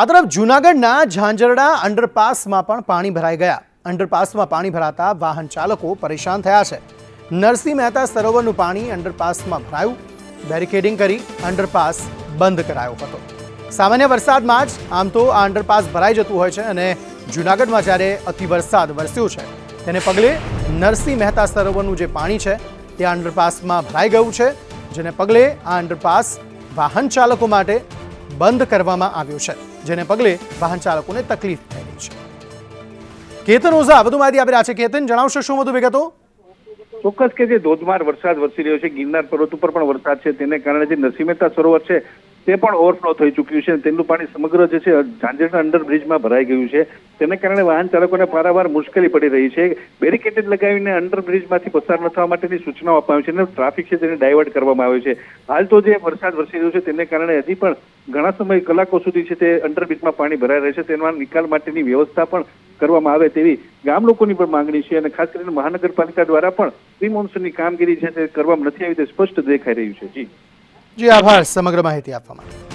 આ તરફ જૂનાગઢના ઝાંઝરડા અંડરપાસમાં પણ પાણી ભરાઈ ગયા. અંડરપાસમાં પાણી ભરાતા વાહન ચાલકો પરેશાન થયા છે. નરસિંહ મહેતા સરોવરનું પાણી અંડરપાસમાં ભરાયું. બેરિકેડિંગ કરી અંડરપાસ બંધ કરાયો હતો. સામાન્ય વરસાદમાં જ આમ તો આ અંડરપાસ ભરાઈ જતું હોય છે અને જૂનાગઢમાં જ્યારે અતિ વરસાદ વરસ્યો છે, તેને પગલે નરસિંહ મહેતા સરોવરનું જે પાણી છે, તે અંડરપાસમાં ભરાઈ ગયું છે, જેને પગલે આ અંડરપાસ વાહન ચાલકો માટે બંધ કરવામાં આવ્યો છે, જેને પગલે વાહન ચાલકોને તકલીફ થઈ રહી છે. કેતન ઓઝા, વધુ માહિતી આપી રહ્યા છે. કેતન, જણાવશો શું વધુ વિગતો? ચોક્કસ કે જે ધોધમાર વરસાદ વરસી રહ્યો છે, ગિરનાર પર્વત ઉપર પણ વરસાદ છે, તેને કારણે જે નરસિંહ સરોવર છે, તે પણ ઓવરફ્લો થઈ ચૂક્યું છે તેનું પાણી સમગ્ર જે છે, ઝાંઝરના અંડરબ્રિજમાં ભરાઈ ગયું છે. તેને કારણે વાહન ચાલકોને પારાવાર મુશ્કેલી પડી રહી છે. બેરિકેટેડ લગાવીને અંડરબ્રિજમાંથી પસાર ન થવા માટેની સૂચનાઓ આપવામાં આવી છે અને ટ્રાફિક છે તેને ડાયવર્ટ કરવામાં આવ્યો છે. હાલ તો જે વરસાદ વરસી રહ્યો છે તેને કારણે હજી પણ ઘણા સમય કલાકો સુધી છે તે અંડર બ્રિજમાં પાણી ભરાઈ રહે છે. તેના નિકાલ માટેની વ્યવસ્થા પણ કરવામાં આવે તેવી ગામ લોકોની પણ માંગણી છે અને ખાસ કરીને મહાનગરપાલિકા દ્વારા પણ પ્રી મોન્સૂનની કામગીરી છે તે કરવામાં નથી આવી તે સ્પષ્ટ દેખાઈ રહ્યું છે. જી. જી, આભાર. સમગ્ર માહિતી આપવા માટે.